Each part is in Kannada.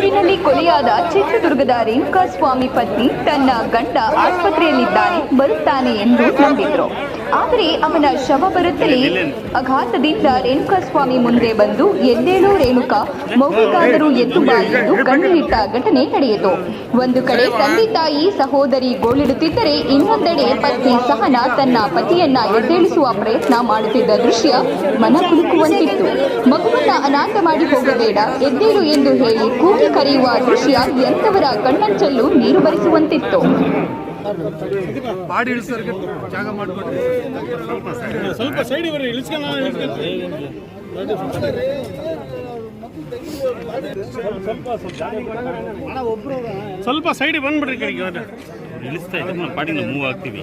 ಕಾರಿನಲ್ಲಿ ಕೊಲೆಯಾದ ಚಿತ್ರದುರ್ಗದ ರೇಣುಕಾ ಸ್ವಾಮಿ ಪತ್ನಿ ತನ್ನ ಗಂಡ ಆಸ್ಪತ್ರೆಯಲ್ಲಿದ್ದಾನೆ, ಬರುತ್ತಾನೆ ಎಂದು ನಂಬಿದ್ರು. ಆದರೆ ಅವನ ಶವ ಬರುತ್ತಲೇ ಅಘಾತದಿಂದ ರೇಣುಕಾ ಸ್ವಾಮಿ ಮುಂದೆ ಬಂದು, ಎಲ್ಲೇಳು ರೇಣುಕಾ ಮಗುಗಾದರೂ ಎದ್ದು ಬಾ ಎಂದು ಘಟನೆ ನಡೆಯಿತು. ಒಂದು ಕಡೆ ತಂದೆ ತಾಯಿ ಸಹೋದರಿ ಗೋಳಿಡುತ್ತಿದ್ದರೆ, ಇನ್ನೊಂದೆಡೆ ಪತ್ನಿ ಸಹನ ತನ್ನ ಪತಿಯನ್ನ ಎದ್ದೇಳಿಸುವ ಪ್ರಯತ್ನ ಮಾಡುತ್ತಿದ್ದ ದೃಶ್ಯ ಮನ ಕುಲುಕುವಂತಿತ್ತು ಮಾಡಿ ಹೋಗಬೇಡ ಎದ್ದೇಳು ಎಂದು ಹೇಳಿ ಕೂಗಿ ಕರೆಯುವ ದೃಶ್ಯ ಎಂಥವರ ಕಣ್ಣಂಚಲ್ಲೂ ನೀರು ಬರಿಸುವಂತಿತ್ತು. ಬಾಡಿ ಇಳಿಸೋರ್ಗೆ ಜಾಗ ಮಾಡಿಕೊಡ್ರಿ. ಸ್ವಲ್ಪ ಸೈಡ್ ಬರ್ರಿ ಇಳಿಸ್ಕೊಂಡು ಸ್ವಲ್ಪ ಸೈಡ್ ಬಂದ್ಬಿಡ್ರಿ ಕಡೆಗೆ. ಇಳಿಸ್ತಾ ಇದ್ರೆ ನಾವು ಮೂವ್ ಆಗ್ತೀವಿ.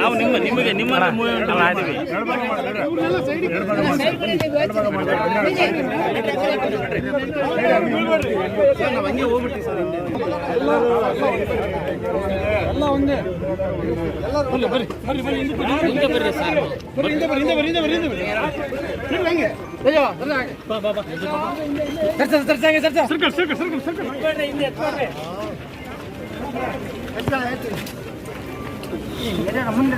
ನಾವು ನಿಮ್ಮ ನಿಮಗೆ ನಿಮ್ಮ ಮೂವ್ಮೆಂಟ್ ಮಾಡ್ತೀವಿ ಇವ್ರನ್ನೆಲ್ಲ ಸೈಡಿಗೆ ನಾವು ಹಂಗೆ ಹೋಗ್ಬಿಟ್ಟಿ ಸರ್ ಹಿಂದೆ ಎಲ್ಲ ಒಂದೇ ಬರ್ರಿ ಬರ್ರಿ ಬರ್ರಿ ಬರ್ರಿ ಹಿಂದೆ ಬರ್ರಿ ಬರ್ರಿ ಹಿಂದೆ ಬರ್ರಿ ಹಿಂದೆ ಬರ್ರಿ ಹಿಂದೆ ಬರ್ರಿ ಹಿಂದೆ ಬರ್ರಿ ಬರ್ರಿ ಹಂಗೆ ಸರ್ಕಲ್ ಸರ್ಕಲ್ ಸರ್ಕಲ್ ಸರ್ಕಲ್. ಮುಂದೆ